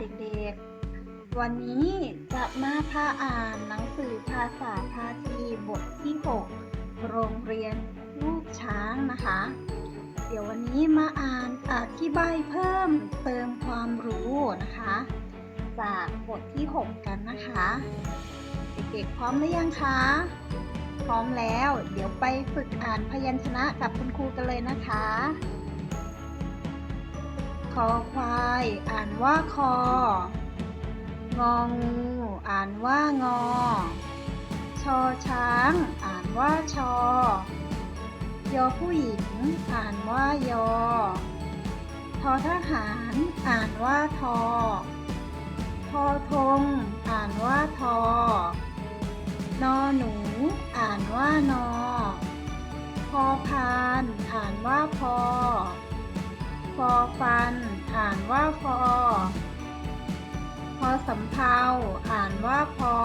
เด็กๆ วันนี้จะมาพาอ่านหนังสือภาษาพาทีบทที่ 6 โรงเรียนลูกช้างนะคะ เดี๋ยววันนี้มาอ่านอธิบายเพิ่มเติมความรู้นะคะ จากบทที่ 6 กันนะคะ เด็กๆ พร้อมหรือยังคะ พร้อมแล้ว เดี๋ยวไปฝึกอ่านพยัญชนะกับคุณครูกันเลยนะคะ คอควาย อ่านว่าคอ งองู อ่านว่างอ ชอช้าง อ่านว่าชอ ยอผู้หญิง อ่านว่ายอ ทอทหาร อ่านว่าทอ ทอทง อ่านว่าทอ นอหนู อ่านว่านอ พอพาน อ่านว่าพอ อฟัน อ่านว่าฟอพอสำเภาอ่านว่าพอ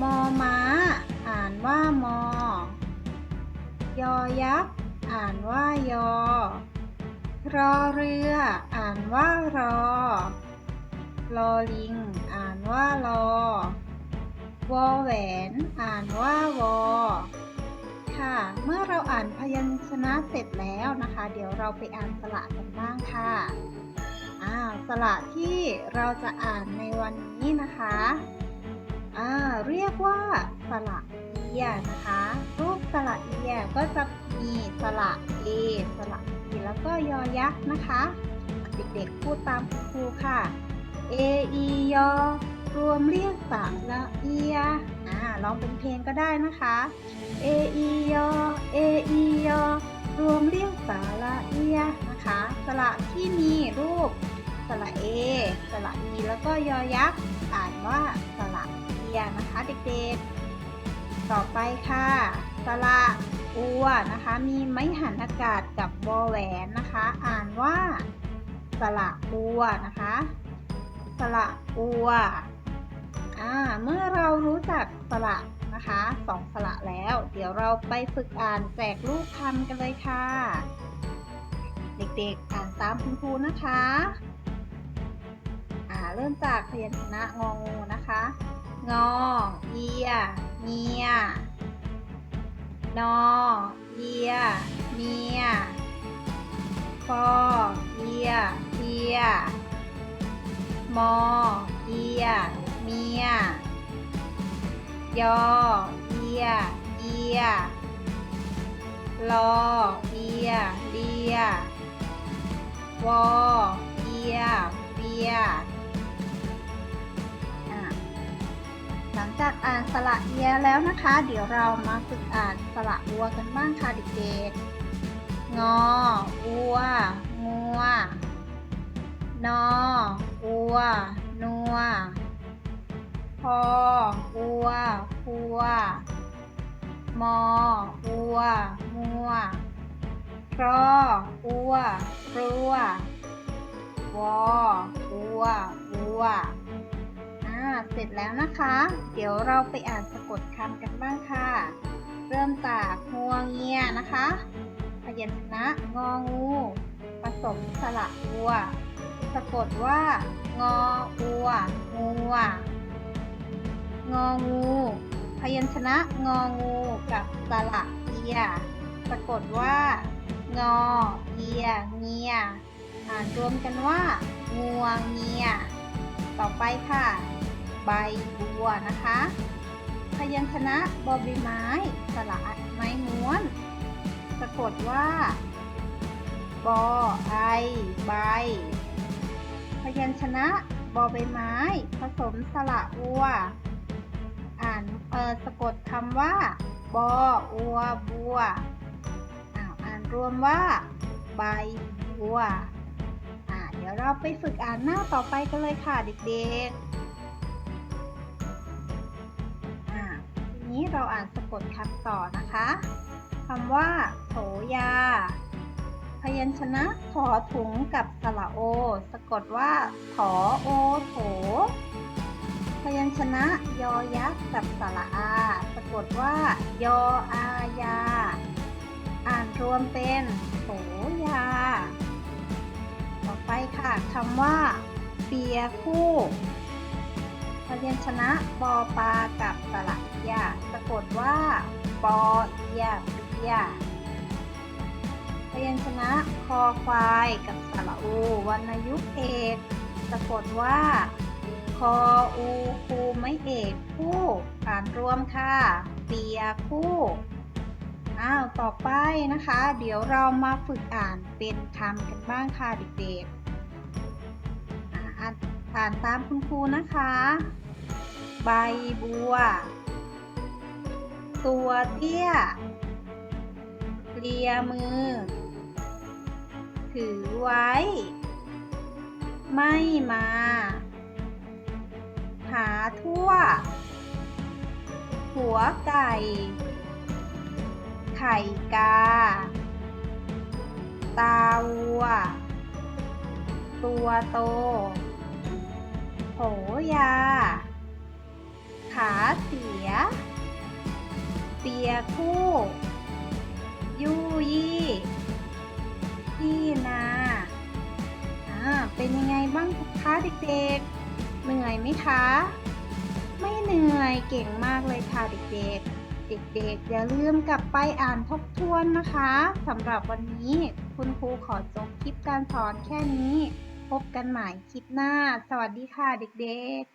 มอม้า อ่านว่ามอ ยอยักษ์ อ่านว่ายอ รอเรือ อ่านว่ารอ ลอลิง อ่านว่ารอ วอแหวน อ่านว่าวอ มื่อเราอ่านพยัญชนะเสร็จแล้วนะคะ เดี๋ยวเราไปอ่านสระกันบ้างค่ะอ่าสระที่เราจะอ่านในวันนี้นะคะอ่าเรียกว่าสระเอียนะคะ รูปสระเอียก็จะมีสระเอสระอีแล้วก็ยอยักษ์นะคะ เด็กๆพูดตามคุณครูค่ะ เออียอ รวมเรียกสระเอียอ่าร้องเป็นเพลงก็ได้นะคะ เออียอเออียอรวมเรียกสระเอียนะคะสระที่มีรูปสระเอสระอีแล้วก็ยอยักษ์อ่านว่าสระเอียนะคะเด็กๆ ต่อไปค่ะสระอัวนะคะ มีไม้หันอากาศกับวอแหวนนะคะ อ่านว่าสระอัวนะคะสระอัว อ่าเมื่อเรารู้จักสระนะคะสองสระแล้ว เดี๋ยวเราไปฝึกอ่านแจกรูปคำกันเลยค่ะ เด็กๆอ่านตามคุณครูนะคะอ่าเริ่มจากพยัญชนะงองูนะคะ งอ เอียเมีย นอ เอีย เมียฟอเอียเทีย มอ เอีย เมีย ยอเอีย เอีย ลอเอีย เลีย วอเอียเวียหลังจากอ่านสระเอียแล้วนะคะ เดี๋ยวเรามาฝึกอ่านสระอัวกันบ้างค่ะเด็กๆ งอ อัว งัว นอ อัว นัว พออัวพัว มออัว มัวรออัวรัววออัวอัวอ่าเสร็จแล้วนะคะ เดี๋ยวเราไปอ่านสะกดคำกันบ้างค่ะ เริ่มจากงัวเงียนะคะ พยัญชนะงองูผสมสระอัว สะกดว่างออัวงัว งองู พยัญชนะงองูกับสระเอีย สะกดว่า งอเอียเงีย อ่านรวมกันว่างัวเงีย ต่อไปค่ะ ใบบัวนะคะ พยัญชนะบอใบไม้สระไม้ม้วน สะกดว่าบอไอใบ พยัญชนะบอใบไม้ ผสมสระอัว อ่านเออสะกดคำว่าบออัวบัวอ่าอ่านรวมว่า ใบบัวอ่าเดี๋ยวเราไปฝึกอ่านหน้าต่อไปกันเลยค่ะเด็กๆอ่าทีนี้เราอ่านสะกดคำต่อนะคะคำว่าโถยา พยัญชนะถอถุงกับสระโอ สะกดว่าถอโอโถ พยัญชนะยอยักษ์กับสระอา สะกดว่ายออายา อ่านรวมเป็นโถยา ต่อไปค่ะคำว่า เปียคู่พยัญชนะปอปลากับสระเอียสะกดว่าปอเอียเปียพยัญชนะคอควายกับสระอูวรรณยุกต์เอก สะกดว่า ออูคูไม่เอกคู่อ่านรวมค่ะเปียคู่อ้าวต่อไปนะคะ เดี๋ยวเรามาฝึกอ่านเป็นคำกันบ้างค่ะเด็กๆอ่านอ่านตามคุณครูนะคะ ใบบัว ตัวเตี้ยเลียมือ ถือไว้ ไม่มา หาทั่ว หัวไก่ ไข่กา ตาวัว ตัวโต โหยา ขาเสีย เปียคู่ ยู่ยี่ที่นา อ่า เป็นยังไงบ้างคะเด็กๆเหนื่ อยไหมคะ ไม่เหนื่อยเก่งมากเลยค่ะเด็กๆ เด็กๆ อย่าลืมกลับไปอ่านทบทวนนะคะสำหรับวันนี้คุณครูขอจบคลิปการสอนแค่นี้ พบกันใหม่คลิปหน้า สวัสดีค่ะเด็กๆ